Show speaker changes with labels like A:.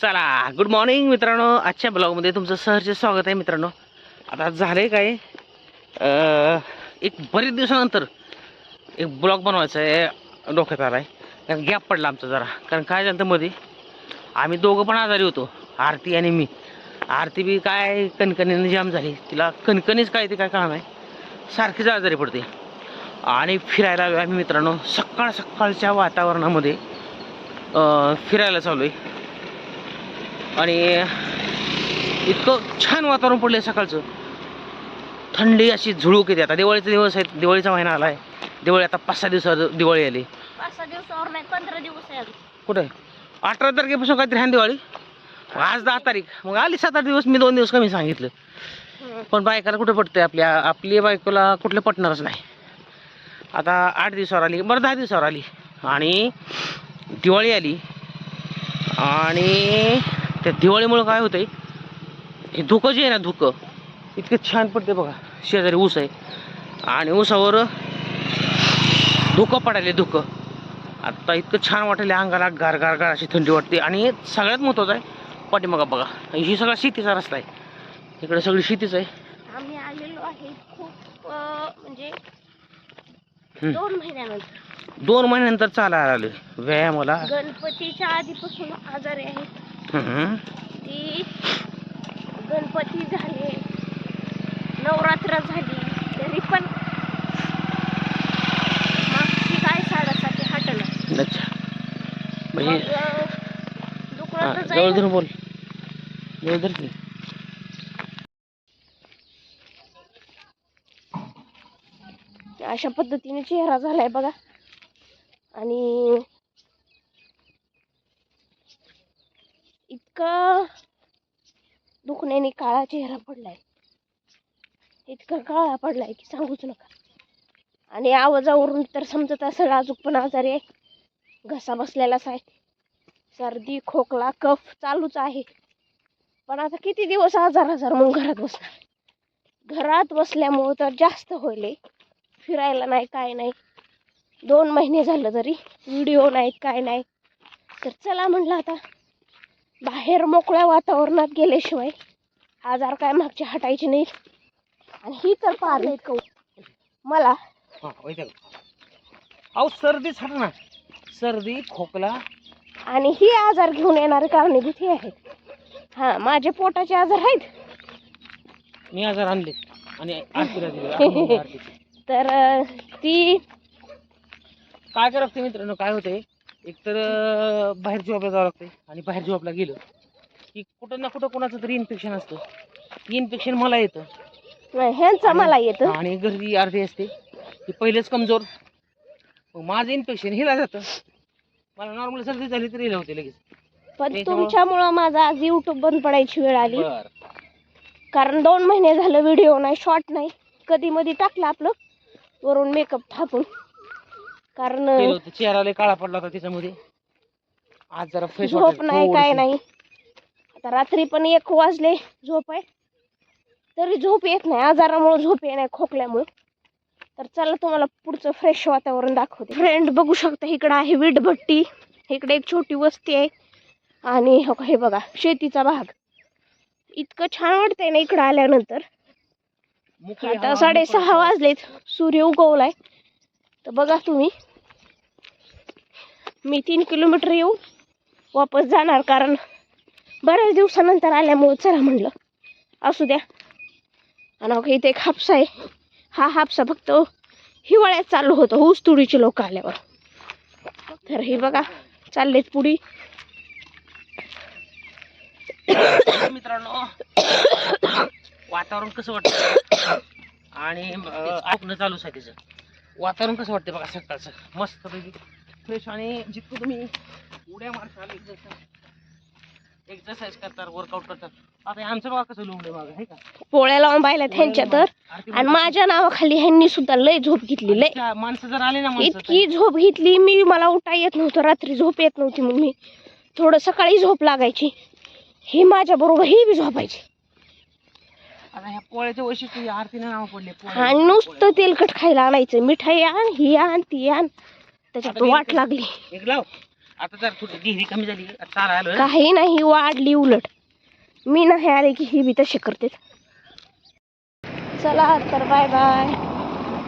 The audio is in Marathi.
A: चला गुड मॉर्निंग मित्रांनो. आजच्या ब्लॉगमध्ये तुमचं सहर्ष स्वागत आहे मित्रांनो. आता झालं काय? एक बरेच दिवसानंतर एक ब्लॉग बनवायचा आहे डोक्यात आला आहे कारण गॅप पडला आमचा जरा. कारण काय झालं मध्ये? आम्ही दोघं पण आजारी होतो. आरती आणि मी. आरती बी काय कणकणीने जाम झाली. तिला कणकणीच काय ते काय कळणार नाही सारखीच आजारी पडते. आणि फिरायला आम्ही मित्रांनो. सकाळ सकाळच्या वातावरणामध्ये फिरायला चालू आहे आणि इतकं छान वातावरण पडलं आहे सकाळचं. थंडी अशी झुळूक येते. आता दिवाळीचा दिवस आहे दिवाळीचा महिना आला आहे दिवाळी आता पाच सहा दिवसात दिवाळी आली.
B: पाच सहा दिवसावर नाही पंधरा दिवस आहे.
A: कुठे? अठरा तारखेपासून काहीतरी आहे दिवाळी? आज दहा तारीख. मग आली सात आठ दिवस मी दोन दिवस कमी सांगितलं. पण बायकाला कुठे पटते आपल्या आपली बायकोला कुठलं पटणारच नाही. आता आठ दिवसावर आली बरं दहा दिवसावर आली. आणि दिवाळी आली. आणि त्या दिवाळीमुळं काय होतंय हे धुकं जे आहे ना धुकं इतकं छान पडते बघा शेजारी ऊस आहे. आणि ऊसावर धुकं पडायले धुकं. आता इतकं छान वाटायला अंगाला गार गार गार अशी थंडी वाटते. आणि सगळ्यात महत्त्वाचं आहे पाठीमागा बघा ही सगळा शेतीचा रस्ता आहे. इकडे सगळी शेतीच आहे.
B: आम्ही आलेलो आहे खूप म्हणजे. दोन महिन्यानंतर.
A: दोन महिन्यानंतर चालायला आलोय व्यायामाला.
B: गणपतीच्या आधीपासून आजारी आहेत. ती गणपती झाले. नवरात्र झाली. तरी पण मागची काय साडेसाती हटलं.
A: अच्छा. म्हणजे जवळ धरून बोल. जवळ धर की
B: अशा पद्धतीने चेहरा झालाय बघा. आणि इतका दुखण्याने काळा चेहरा पडलाय. इतका काळा पडलाय की सांगूच नका. आणि आवाजावरून तर समजत असेल अजून पण आजारी आहे. घसा बसलेलाच आहे. सर्दी खोकला कफ चालूच आहे. पण आता किती दिवस आजार आजार मग घरात बसणार? घरात बसल्यामुळं तर जास्त होईल फिरायला नाही काय नाही. दोन महिने झालं तरी. व्हिडिओ नाहीत काय नाही तर चला म्हटलं आता. बाहेर मोकळ्या वातावरणात गेल्याशिवाय आजार काय मागचे हटायचे नाहीत. आणि ही तर पार नाही कौ मला
A: हा अहो सर्दीच हट ना. सर्दी खोकला.
B: आणि ही आजार घेऊन येणारे कारणीभूत हे आहेत. हां माझे पोटाचे आजार आहेत.
A: मी आजार आणले. आणि आरतीला दिले.
B: तर अं, ती
A: काय लागते मित्रांनो? काय होते? एकतर बाहेर जॉबला जावं लागते आणि बाहेर जॉबला गेलं की कुठं ना कुठं कोणाचं तरी इन्फेक्शन असतं. इन्फेक्शन मला येतं.
B: ह्यांचं मला येतं.
A: आणि घरी अर्धी असते. ती पहिलेच कमजोर. मग माझं इन्फेक्शन हिला जातं. मला नॉर्मल सर्दी झाली तरी हिला होते लगेच.
B: पण
A: त्याच्यामुळं-
B: तुमच्यामुळं माझं आज युट्यूब बंद पडायची वेळ आली.
A: बर.
B: कारण दोन महिने झालं व्हिडिओ नाही शॉर्ट नाही. कधी मध्ये टाकलं आपलं. वरून मेकअप थापून. कारण
A: होतं. चेहरा लय काळा पडला होता त्याच्यामध्ये आज जरा फ्रेश
B: झोप नाही काय नाही. आता रात्री पण एक वाजले झोप आहे. तरी झोप येत नाही. आजारामुळे झोप येत नाही खोकल्यामुळे. तर चला तुम्हाला पुढचं फ्रेश वातावरण दाखवते. फ्रेंड बघू शकता इकडं आहे वीटभट्टी. इकडे एक छोटी वस्ती आहे. आणि हो का हे बघा शेतीचा भाग. इतकं छान वाटतंय ना इकडं आल्यानंतर. आता साडेसहा वाजलेत. सूर्य उगवलाय. तर बघा तुम्ही. मी तीन किलोमीटर येऊ वापस जाणार. कारण बऱ्याच दिवसानंतर आल्यामुळं चला म्हणलं. असू द्या. आणि अहो, इथे एक हापसा आहे. हा हापसा फक्त हिवाळ्यात चालू होतो. ऊस तुडीचे लोक आल्यावर. तर हे बघा चाललेत पुढी.
A: मित्रांनो वातावरण कसं वाटतं? आणि चालूच आहे वातावरण कसं वाटतं बघा सकाळचं? मस्त फ्रेश आणि जितकं तुम्ही उड्या मारताल एक्सरसाइज करतात वर्कआउट करतात. आता आमचं बघा कसं लुंगडे मागं आहे का?
B: पोळ्या लावून पाहिल्या त्यांच्या तर. आणि माझ्या नावाखाली ह्यांनी सुद्धा लय झोप घेतली लय.
A: माणसं जर आले ना माणसं
B: इतकी झोप घेतली मी मला उठा येत नव्हतं रात्री झोप येत नव्हती मग मी थोडं सकाळी झोप लागायची. ही माझ्या बरोबर ही बी झोपायची.
A: आता ह्या पोळ्याचे वैशिष्ट्य आरतीने नाव पडले पोळ्या.
B: आणि नुसतं तेलकट खायला आणायचं. मिठाई आण ही आण ती आण. त्याच्यात वाट लागली.
A: एक लाव. आता जर थोडी डिहरी कमी झाली आता चारा आलोय
B: काही नाही वाढली उलट. मी नाही आले की ही बी तशी करते चला तर बाय बाय